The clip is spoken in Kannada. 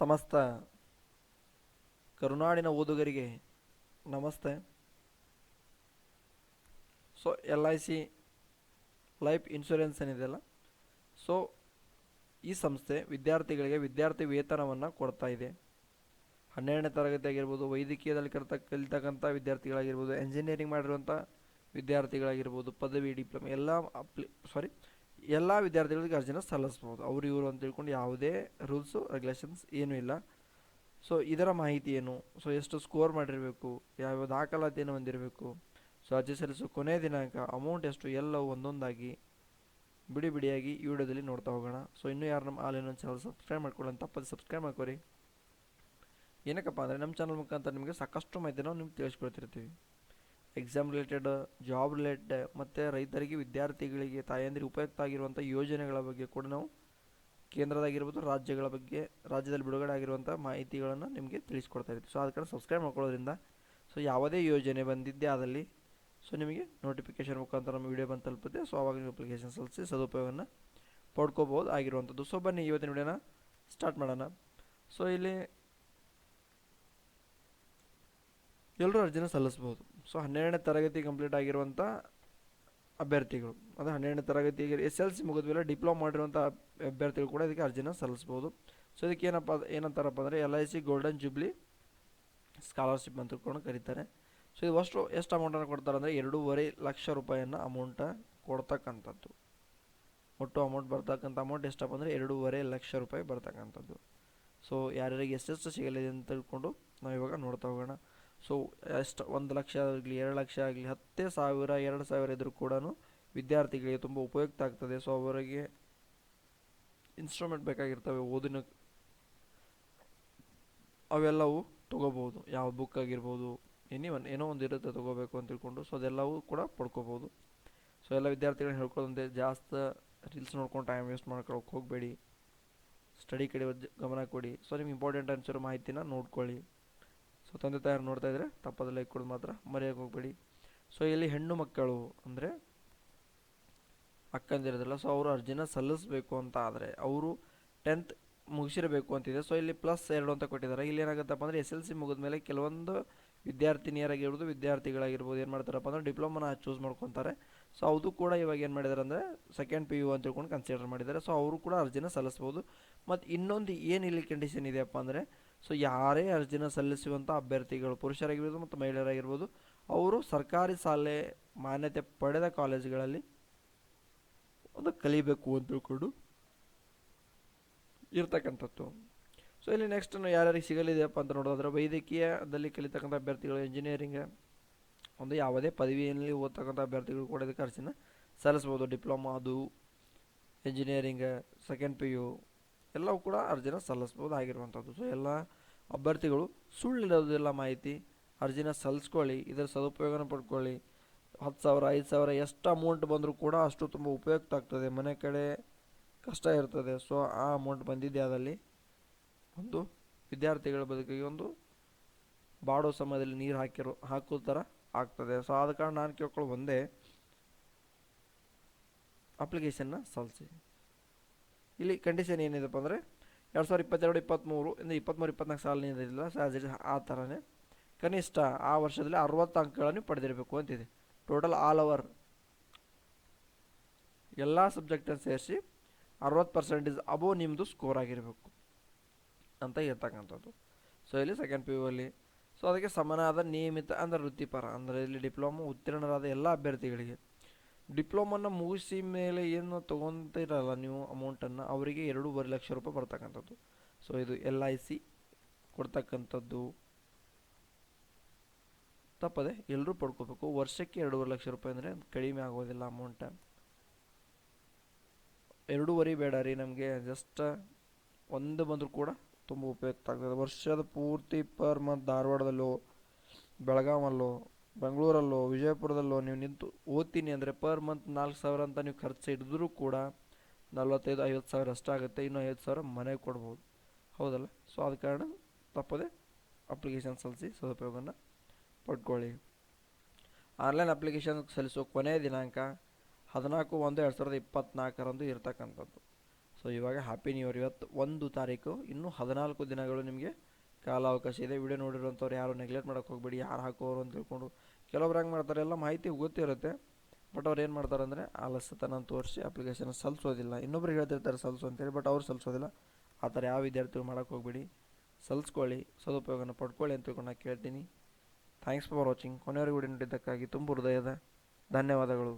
ಸಮಸ್ತ ಕರುನಾಡಿನ ಓದುಗರಿಗೆ ನಮಸ್ತೆ. So L I C life insurance ಏನಿದೆಯಲ್ಲ ಸೊ ಈ ಸಂಸ್ಥೆ ವಿದ್ಯಾರ್ಥಿಗಳಿಗೆ ವಿದ್ಯಾರ್ಥಿ ವೇತನವನ್ನು ಕೊಡ್ತಾ ಇದೆ. ಹನ್ನೆರಡನೇ ತರಗತಿ ಆಗಿರ್ಬೋದು ವೈದ್ಯಕೀಯದಲ್ಲಿ ಕಲಿತ, ಕಲಿತಕ್ಕಂಥ ವಿದ್ಯಾರ್ಥಿಗಳಾಗಿರ್ಬೋದು ಎಂಜಿನಿಯರಿಂಗ್ ಮಾಡಿರುವಂಥ ವಿದ್ಯಾರ್ಥಿಗಳಾಗಿರ್ಬೋದು, ಪದವಿ ಡಿಪ್ಲೊಮಾ ಎಲ್ಲ ಅಪ್ಲಿ ಸಾರಿ ಎಲ್ಲ ವಿದ್ಯಾರ್ಥಿಗಳಿಗೆ ಅರ್ಜಿನ ಸಲ್ಲಿಸ್ಬೋದು ಅವ್ರು ಇವರು ಅಂತ ತಿಳ್ಕೊಂಡು ಯಾವುದೇ ರೂಲ್ಸು ರೆಗ್ಯುಲೇಷನ್ಸ್ ಏನೂ ಇಲ್ಲ. ಸೊ ಇದರ ಮಾಹಿತಿ ಏನು? ಸೊ ಎಷ್ಟು ಸ್ಕೋರ್ ಮಾಡಿರಬೇಕು? ಯಾವ ದಾಖಲಾತಿಯನ್ನು ಹೊಂದಿರಬೇಕು? ಸೊ ಅರ್ಜಿ ಸಲ್ಲಿಸೋ ಕೊನೆಯ ದಿನಾಂಕ ಅಮೌಂಟ್ ಎಷ್ಟು? ಎಲ್ಲವೂ ಒಂದೊಂದಾಗಿ ಬಿಡಿ ಬಿಡಿಯಾಗಿ ಈ ವಿಡಿಯೋದಲ್ಲಿ ನೋಡ್ತಾ ಹೋಗೋಣ. ಸೊ ಇನ್ನೂ ಯಾರು ನಮ್ಮ ಆನ್ಲೈನ್ ಚಾನಲ್ ಸಬ್ಸ್ಕ್ರೈಬ್ ಮಾಡ್ಕೊಳ್ಳೋಣ ತಪ್ಪದೆ ಸಬ್ಸ್ಕ್ರೈಬ್ ಮಾಡ್ಕೊರಿ ಏನಕ್ಕಪ್ಪ ಅಂದರೆ, ನಮ್ಮ ಚಾನಲ್ ಮುಖಾಂತರ ನಿಮಗೆ ಸಾಕಷ್ಟು ಮಾಹಿತಿನ ನಿಮ್ಗೆ ತಿಳಿಸ್ಕೊಡ್ತಿರ್ತೀವಿ. ಎಕ್ಸಾಮ್ ರಿಲೇಟೆಡ್ ಜಾಬ್ ರಿಲೇಟೆಡ್ ಮತ್ತು ರೈತರಿಗೆ, ವಿದ್ಯಾರ್ಥಿಗಳಿಗೆ, ತಾಯಂದಿರಿಗೆ ಉಪಯುಕ್ತ ಆಗಿರುವಂಥ ಯೋಜನೆಗಳ ಬಗ್ಗೆ ಕೂಡ ನಾವು ಕೇಂದ್ರದಾಗಿರ್ಬೋದು, ರಾಜ್ಯಗಳ ಬಗ್ಗೆ, ರಾಜ್ಯದಲ್ಲಿ ಬಿಡುಗಡೆ ಆಗಿರುವಂಥ ಮಾಹಿತಿಗಳನ್ನು ನಿಮಗೆ ತಿಳಿಸ್ಕೊಡ್ತಾ ಇರ್ತೀವಿ. ಸೊ ಅದಕ್ಕೆ ಸಬ್ಸ್ಕ್ರೈಬ್ ಮಾಡ್ಕೊಳ್ಳೋದ್ರಿಂದ ಸೊ ಯಾವುದೇ ಯೋಜನೆ ಬಂದಿದ್ದೇ ಅದರಲ್ಲಿ ಸೊ ನಿಮಗೆ ನೋಟಿಫಿಕೇಶನ್ ಮುಖಾಂತರ ನಮ್ಮ ವಿಡಿಯೋ ಬಂದು ತಲುಪುತ್ತೆ. ಸೊ ಆವಾಗ ನೀವು ಅಪ್ಲಿಕೇಶನ್ ಸಲ್ಲಿಸಿ ಸದುಪಯೋಗವನ್ನು ಪಡ್ಕೋಬೋದು ಆಗಿರುವಂಥದ್ದು. ಸೊ ಬನ್ನಿ ಇವತ್ತಿನ ವಿಡಿಯೋನ ಸ್ಟಾರ್ಟ್ ಮಾಡೋಣ. ಸೊ ಇಲ್ಲಿ ಎಲ್ಲರೂ ಅರ್ಜಿನ ಸಲ್ಲಿಸ್ಬೋದು ಸೊ ಹನ್ನೆರಡನೇ ತರಗತಿ ಕಂಪ್ಲೀಟ್ ಆಗಿರುವಂಥ ಅಭ್ಯರ್ಥಿಗಳು. ಅಂದರೆ ಹನ್ನೆರಡನೇ ತರಗತಿ ಎಸ್ ಎಲ್ ಸಿ ಮುಗಿದ ಮೇಲೆ ಡಿಪ್ಲೊಮಾ ಮಾಡಿರುವಂಥ ಅಭ್ಯರ್ಥಿಗಳು ಕೂಡ ಇದಕ್ಕೆ ಅರ್ಜಿನ ಸಲ್ಲಿಸ್ಬೋದು. ಸೊ ಇದಕ್ಕೆ ಏನಪ್ಪ ಏನಂತಾರಪ್ಪ ಅಂದರೆ L I C golden jubilee scholarship ಅಂತ ಕೂಡ ಕರೀತಾರೆ. ಸೊ ಇದು ಅಷ್ಟು ಎಷ್ಟು ಅಮೌಂಟನ್ನು ಕೊಡ್ತಾರೆ ಅಂದರೆ ಎರಡೂವರೆ ಲಕ್ಷ ರೂಪಾಯಿಯನ್ನು ಅಮೌಂಟ ಕೊಡ್ತಕ್ಕಂಥದ್ದು. ಒಟ್ಟು ಅಮೌಂಟ್ ಬರ್ತಕ್ಕಂಥ ಅಮೌಂಟ್ ಎಷ್ಟಪ್ಪ ಅಂದರೆ ಎರಡೂವರೆ ಲಕ್ಷ ರೂಪಾಯಿ ಬರ್ತಕ್ಕಂಥದ್ದು. ಸೊ ಯಾರ್ಯಾರಿಗೆ ಎಷ್ಟೆಷ್ಟು ಸಿಗಲಿದೆ ಅಂತ ತಿಳ್ಕೊಂಡು ನಾವು ಇವಾಗ ನೋಡ್ತಾ ಹೋಗೋಣ. ಸೊ ಎಷ್ಟು ಒಂದು ಲಕ್ಷ ಆಗಲಿ, ಎರಡು ಲಕ್ಷ ಆಗಲಿ, ಹತ್ತೇ ಸಾವಿರ, ಎರಡು ಸಾವಿರ ಇದ್ದರೂ ಕೂಡ ವಿದ್ಯಾರ್ಥಿಗಳಿಗೆ ತುಂಬ ಉಪಯುಕ್ತ ಆಗ್ತದೆ. ಸೊ ಅವರಿಗೆ ಇನ್ಸ್ಟ್ರೂಮೆಂಟ್ ಬೇಕಾಗಿರ್ತವೆ, ಓದಿನ ಅವೆಲ್ಲವೂ ತೊಗೋಬೋದು ಯಾವ ಬುಕ್ ಆಗಿರ್ಬೋದು ಎನಿ ಒನ್ ಏನೋ ಒಂದು ಇರುತ್ತೆ ತೊಗೋಬೇಕು ಅಂತ ತಿಳ್ಕೊಂಡು ಸೊ ಅದೆಲ್ಲವೂ ಕೂಡ ಪಡ್ಕೋಬೋದು ಸೊ ಎಲ್ಲ ವಿದ್ಯಾರ್ಥಿಗಳು ಹೇಳ್ಕೊಳ್ಳೋದಂತೆ ಜಾಸ್ತಿ ರೀಲ್ಸ್ ನೋಡ್ಕೊಂಡು ಟೈಮ್ ವೇಸ್ಟ್ ಮಾಡ್ಕೊಳಕ್ಕೆ ಹೋಗಬೇಡಿ. ಸ್ಟಡಿ ಕಡೆ ಗಮನ ಕೊಡಿ. ಸೊ ನಿಮ್ಗೆ ಇಂಪಾರ್ಟೆಂಟ್ ಅನ್ಸಿರೋ ಮಾಹಿತಿನ ನೋಡ್ಕೊಳ್ಳಿ. ಸೊ ತಂದೆ ತಾಯಿ ನೋಡ್ತಾ ಇದ್ರೆ ತಪ್ಪದ ಲೈಕ್ ಕೊಡೋದು ಮಾತ್ರ ಮರೆಯೋಕೆ ಹೋಗಬೇಡಿ. ಸೊ ಇಲ್ಲಿ ಹೆಣ್ಣು ಮಕ್ಕಳು ಅಂದರೆ ಅಕ್ಕಂದಿರೋದಿಲ್ಲ ಸೊ ಅವರು ಅರ್ಜಿನ ಸಲ್ಲಿಸಬೇಕು ಅಂತ ಆದರೆ ಅವರು ಟೆಂತ್ ಮುಗಿಸಿರಬೇಕು ಅಂತಿದೆ. ಸೊ ಇಲ್ಲಿ ಪ್ಲಸ್ ಎರಡು ಅಂತ ಕೊಟ್ಟಿದ್ದಾರೆ. ಇಲ್ಲಿ ಏನಾಗುತ್ತಪ್ಪ ಅಂದರೆ ಎಸ್ ಎಲ್ ಸಿ ಮುಗಿದ ಮೇಲೆ ಕೆಲವೊಂದು ವಿದ್ಯಾರ್ಥಿನಿಯರಾಗಿರ್ಬೋದು ವಿದ್ಯಾರ್ಥಿಗಳಾಗಿರ್ಬೋದು. ಏನು ಮಾಡ್ತಾರಪ್ಪ ಅಂದರೆ ಡಿಪ್ಲೊಮನ ಚೂಸ್ ಮಾಡ್ಕೊತಾರೆ. ಸೊ ಅದು ಕೂಡ ಇವಾಗ ಏನು ಮಾಡಿದ್ದಾರೆ ಅಂದರೆ ಸೆಕೆಂಡ್ ಪಿ ಯು ಅಂತ ತಿಳ್ಕೊಂಡು ಕನ್ಸಿಡರ್ ಮಾಡಿದ್ದಾರೆ. ಸೊ ಅವರು ಕೂಡ ಅರ್ಜಿನ ಸಲ್ಲಿಸ್ಬೋದು. ಮತ್ತು ಇನ್ನೊಂದು ಏನು ಇಲ್ಲಿ ಕಂಡೀಷನ್ ಇದೆಯಪ್ಪ ಅಂದರೆ ಸೊ ಯಾರೇ ಅರ್ಜಿನ ಸಲ್ಲಿಸುವಂಥ ಅಭ್ಯರ್ಥಿಗಳು, ಪುರುಷರಾಗಿರ್ಬೋದು ಮತ್ತು ಮಹಿಳೆಯರಾಗಿರ್ಬೋದು, ಅವರು ಸರ್ಕಾರಿ ಶಾಲೆ ಮಾನ್ಯತೆ ಪಡೆದ ಕಾಲೇಜುಗಳಲ್ಲಿ ಒಂದು ಕಲಿಬೇಕು ಅಂತ ತಿಳ್ಕೊಂಡು ಇರ್ತಕ್ಕಂಥದ್ದು. ಸೊ ಇಲ್ಲಿ ನೆಕ್ಸ್ಟ್ ಯಾರ್ಯಾರಿಗೆ ಸಿಗಲಿದೆಯಪ್ಪ ಅಂತ ನೋಡೋದಾದ್ರೆ, ವೈದ್ಯಕೀಯದಲ್ಲಿ ಕಲಿತಕ್ಕಂಥ ಅಭ್ಯರ್ಥಿಗಳು ಇಂಜಿನಿಯರಿಂಗ್ ಒಂದು ಯಾವುದೇ ಪದವಿಯಲ್ಲಿ ಓದ್ತಕ್ಕಂಥ ಅಭ್ಯರ್ಥಿಗಳು ಕೂಡ ಇದಕ್ಕೆ ಅರ್ಜಿನ ಸಲ್ಲಿಸ್ಬೋದು ಡಿಪ್ಲೊಮಾ ಅದು ಇಂಜಿನಿಯರಿಂಗ್ ಸೆಕೆಂಡ್ ಪಿ ಯು ಎಲ್ಲವೂ ಕೂಡ ಅರ್ಜಿನ ಸಲ್ಲಿಸ್ಬೋದಾಗಿರುವಂಥದ್ದು ಸೊ ಎಲ್ಲ ಅಭ್ಯರ್ಥಿಗಳು ಸುಳ್ಳಿರೋದಿಲ್ಲ ಮಾಹಿತಿ ಅರ್ಜಿನ ಸಲ್ಲಿಸ್ಕೊಳ್ಳಿ, ಇದರ ಸದುಪಯೋಗನ ಪಡ್ಕೊಳ್ಳಿ. ಹತ್ತು ಸಾವಿರ, ಐದು ಸಾವಿರ ಎಷ್ಟು ಅಮೌಂಟ್ ಬಂದರೂ ಕೂಡ ಅಷ್ಟು ತುಂಬ ಉಪಯುಕ್ತ ಆಗ್ತದೆ. ಮನೆ ಕಡೆ ಕಷ್ಟ ಇರ್ತದೆ. ಸೊ ಆ ಅಮೌಂಟ್ ಬಂದಿದ್ದೆ ಅದಲ್ಲಿ ಒಂದು ವಿದ್ಯಾರ್ಥಿಗಳ ಬದುಕಿಗೆ ಒಂದು ಬಾಡೋ ಸಮಯದಲ್ಲಿ ನೀರು ಹಾಕಿರೋ ಹಾಕೋ ಥರ ಆಗ್ತದೆ. ಸೊ ಆದ ಕಾರಣ ನಾನು ಕೇಳ್ಕೊಳ್ಳೋ ಒಂದೇ ಅಪ್ಲಿಕೇಶನ್ನ ಸಲ್ಲಿಸಿ ಇಲ್ಲಿ ಕಂಡೀಷನ್ ಏನಿದೆಪ್ಪ ಅಂದರೆ ಎರಡು ಸಾವಿರದ ಇಪ್ಪತ್ತೆರಡು ಇಪ್ಪತ್ತ್ಮೂರು ಇಂದ ಇಪ್ಪತ್ತ್ಮೂರು ಇಪ್ಪತ್ನಾಲ್ಕು ಸಾಲಿನಿಂದ ಸಹ ಆ ಥರನೇ ಕನಿಷ್ಠ ಆ ವರ್ಷದಲ್ಲಿ ಅರವತ್ತು ಅಂಕಗಳನ್ನು ಪಡೆದಿರಬೇಕು ಅಂತಿದೆ. ಟೋಟಲ್ ಆಲ್ ಓವರ್ ಎಲ್ಲ ಸಬ್ಜೆಕ್ಟನ್ನು ಸೇರಿಸಿ ಅರವತ್ತು ಪರ್ಸೆಂಟೇಜ್ ಅಬೋ ನಿಮ್ಮದು ಸ್ಕೋರ್ ಆಗಿರಬೇಕು ಅಂತ ಇರ್ತಕ್ಕಂಥದ್ದು ಸೊ ಇಲ್ಲಿ ಸೆಕೆಂಡ್ ಪಿ ಯು ಅಲ್ಲಿ ಸೊ ಅದಕ್ಕೆ ಸಮನಾದ ನಿಯಮಿತ ಅಂದರೆ ವೃತ್ತಿಪರ ಅಂದರೆ ಇಲ್ಲಿ ಡಿಪ್ಲೊಮಾ ಉತ್ತೀರ್ಣರಾದ ಎಲ್ಲ ಅಭ್ಯರ್ಥಿಗಳಿಗೆ ಡಿಪ್ಲೊಮನ್ನ ಮುಗಿಸಿ ಮೇಲೆ ಏನು ತೊಗೊತಿರಲ್ಲ ನೀವು ಅಮೌಂಟನ್ನು, ಅವರಿಗೆ ಎರಡೂವರೆ ಲಕ್ಷ ರೂಪಾಯಿ ಬರ್ತಕ್ಕಂಥದ್ದು. ಸೊ ಇದು ಎಲ್ ಐ ಸಿ ಕೊಡ್ತಕ್ಕಂಥದ್ದು. ತಪ್ಪದೆ ಎಲ್ಲರೂ ಪಡ್ಕೋಬೇಕು. ವರ್ಷಕ್ಕೆ ಎರಡೂವರೆ ಲಕ್ಷ ರೂಪಾಯಿ ಅಂದರೆ ಕಡಿಮೆ ಆಗೋದಿಲ್ಲ ಅಮೌಂಟ. ಎರಡೂವರೆ ಬೇಡ ರೀ ನಮಗೆ ಜಸ್ಟ್ ಒಂದು ಬಂದರೂ ಕೂಡ ತುಂಬ ಉಪಯುಕ್ತ ಆಗ್ತದೆ. ವರ್ಷದ ಪೂರ್ತಿ ಪರ್ ಮಂತ್ ಧಾರವಾಡದಲ್ಲೋ, ಬೆಳಗಾವಲ್ಲೋ ಬೆಂಗಳೂರಲ್ಲೋ, ವಿಜಯಪುರದಲ್ಲೋ ನೀವು ನಿಂತು ಓದ್ತೀನಿ ಅಂದರೆ ಪರ್ ಮಂತ್ ನಾಲ್ಕು ಸಾವಿರ ಅಂತ ನೀವು ಖರ್ಚು ಹಿಡಿದ್ರೂ ಕೂಡ ನಲ್ವತ್ತೈದು, ಐವತ್ತು ಸಾವಿರ ಅಷ್ಟಾಗುತ್ತೆ ಇನ್ನೂ ಐವತ್ತು ಸಾವಿರ ಮನೆಗೆ ಕೊಡ್ಬೋದು. ಹೌದಲ್ಲ? ಸೊ ಆದ ಕಾರಣ ತಪ್ಪದೆ ಅಪ್ಲಿಕೇಶನ್ ಸಲ್ಲಿಸಿ ಸದುಪಯೋಗವನ್ನು ಪಡ್ಕೊಳ್ಳಿ. ಆನ್ಲೈನ್ ಅಪ್ಲಿಕೇಶನ್ ಸಲ್ಲಿಸೋ ಕೊನೆಯ ದಿನಾಂಕ ಹದಿನಾಲ್ಕು, ಒಂದು, ಎರಡು ಸಾವಿರದ ಇಪ್ಪತ್ತ್ನಾಲ್ಕರಂದು ಇರತಕ್ಕಂಥದ್ದು. ಸೊ ಇವಾಗ ಹ್ಯಾಪಿ ನ್ಯೂ ಇಯರ್ ಇವತ್ತು ಒಂದು ತಾರೀಕು, ಇನ್ನೂ ಹದಿನಾಲ್ಕು ದಿನಗಳು ನಿಮಗೆ ಕಾಲಾವಕಾಶ ಇದೆ. ವಿಡಿಯೋ ನೋಡಿರೋಂಥವ್ರು ಯಾರು ನೆಗ್ಲೆಕ್ಟ್ ಮಾಡೋಕ್ಕೆ ಹೋಗ್ಬೇಡಿ, ಯಾರು ಹಾಕೋರು ಅಂತ ತಿಳ್ಕೊಂಡು ಕೆಲವೊಬ್ರು ಹೆಂಗೆ ಮಾಡ್ತಾರೆ. ಎಲ್ಲ ಮಾಹಿತಿ ಗೊತ್ತಿರುತ್ತೆ. ಬಟ್ ಅವ್ರು ಏನು ಮಾಡ್ತಾರೆ ಅಂದರೆ ಆಲಸ್ಯತನ ತೋರಿಸಿ ಅಪ್ಲಿಕೇಶನ್ ಸಲ್ಲಿಸೋದಿಲ್ಲ ಇನ್ನೊಬ್ರು ಹೇಳ್ತಿರ್ತಾರೆ ಸಲ್ಲಿಸು ಅಂತೇಳಿ, ಬಟ್ ಅವ್ರು ಸಲ್ಲಿಸೋದಿಲ್ಲ ಆ ಥರ ಯಾವ ವಿದ್ಯಾರ್ಥಿಗಳು ಮಾಡೋಕ್ಕೆ ಹೋಗ್ಬೇಡಿ. ಸಲ್ಲಿಸ್ಕೊಳ್ಳಿ ಸದುಪಯೋಗನ ಪಡ್ಕೊಳ್ಳಿ ಅಂತ ತಿಳ್ಕೊಂಡು ನಾನು ಕೇಳ್ತೀನಿ. ಥ್ಯಾಂಕ್ಸ್ ಫಾರ್ ವಾಚಿಂಗ್ ಕೊನೆಯವರೆಗೂ ನೋಡಿದ್ದಕ್ಕಾಗಿ ತುಂಬ ಹೃದಯದ ಧನ್ಯವಾದಗಳು.